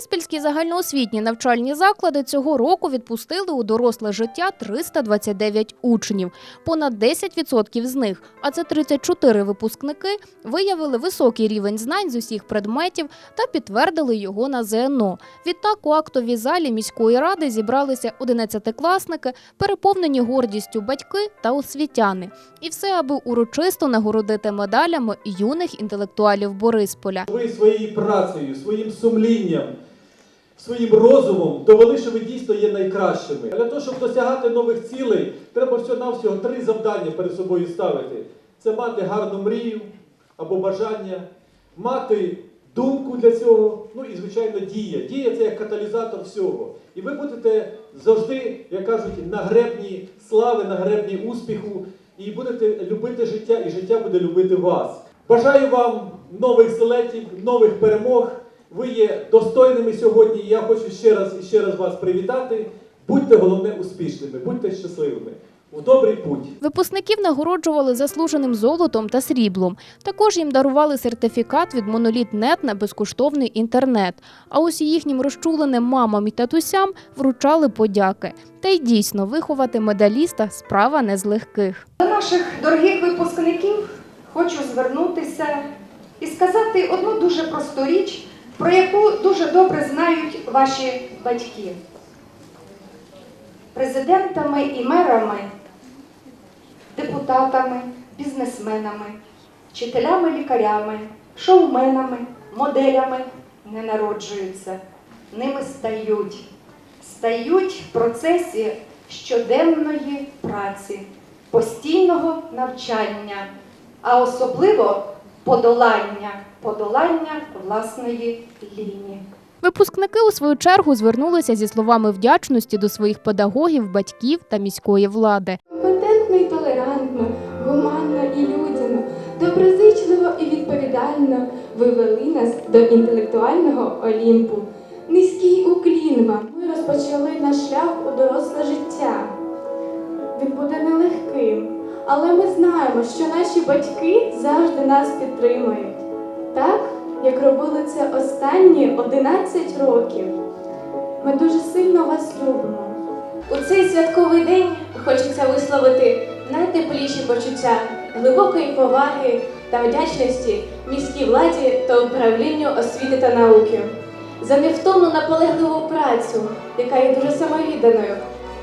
Бориспільські загальноосвітні навчальні заклади цього року відпустили у доросле життя 329 учнів. Понад 10% з них, а це 34 випускники, виявили високий рівень знань з усіх предметів та підтвердили його на ЗНО. Відтак у актовій залі міської ради зібралися 11-класники, переповнені гордістю батьки та освітяни. І все, аби урочисто нагородити медалями юних інтелектуалів Борисполя. Ви своєю працею, своїм сумлінням, своїм розумом довели, що ви дійсно є найкращими. Для того, щоб досягати нових цілей, треба всього-навсього три завдання перед собою ставити: це мати гарну мрію або бажання, мати думку для цього, ну і, звичайно, дія. Дія це як каталізатор всього. І ви будете завжди, як кажуть, на гребні слави, на гребні успіху, і будете любити життя, і життя буде любити вас. Бажаю вам нових злетів, нових перемог. Ви є достойними сьогодні. І я хочу ще раз і ще раз вас привітати. Будьте головне успішними, будьте щасливими. В добрий путь. Випускників нагороджували заслуженим золотом та сріблом. Також їм дарували сертифікат від Моноліт.нет на безкоштовний інтернет. А ось їхнім розчуленим мамам і татусям вручали подяки. Та й дійсно виховати медаліста справа не з легких. До наших дорогих випускників хочу звернутися і сказати одну дуже просту річ, про яку дуже добре знають ваші батьки. Президентами і мерами, депутатами, бізнесменами, вчителями, лікарями, шоуменами, моделями не народжуються, ними стають. Стають в процесі щоденної праці, постійного навчання, а особливо подолання, подолання власної лінії. Випускники у свою чергу звернулися зі словами вдячності до своїх педагогів, батьків та міської влади. Компетентно і толерантно, гуманно і людяно, доброзичливо і відповідально ви вели нас до інтелектуального Олімпу. Низький уклін вам. Ми розпочали наш шлях у доросле життя. Він буде нелегким, але ми знаємо, що наші батьки завжди нас підтримують. Так, як робили це останні 11 років. Ми дуже сильно вас любимо. У цей святковий день хочеться висловити найтепліші почуття глибокої поваги та вдячності міській владі та управлінню освіти та науки за невтомну наполегливу працю, яка є дуже самовідданою,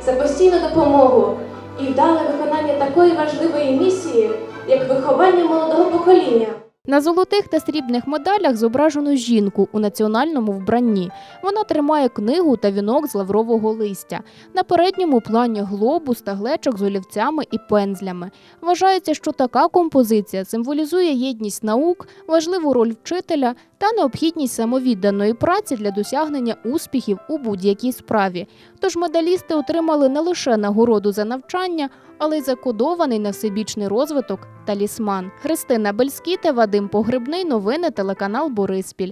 за постійну допомогу і вдале виконання такої важливої місії, як виховання молодого покоління. На золотих та срібних медалях зображено жінку у національному вбранні. Вона тримає книгу та вінок з лаврового листя. На передньому плані глобус та глечок з олівцями і пензлями. Вважається, що така композиція символізує єдність наук, важливу роль вчителя та необхідність самовідданої праці для досягнення успіхів у будь-якій справі. Тож медалісти отримали не лише нагороду за навчання, але й закодований на всебічний розвиток талісман. Христина Бельскіте, Вадим Погребний. Новини телеканал Бориспіль.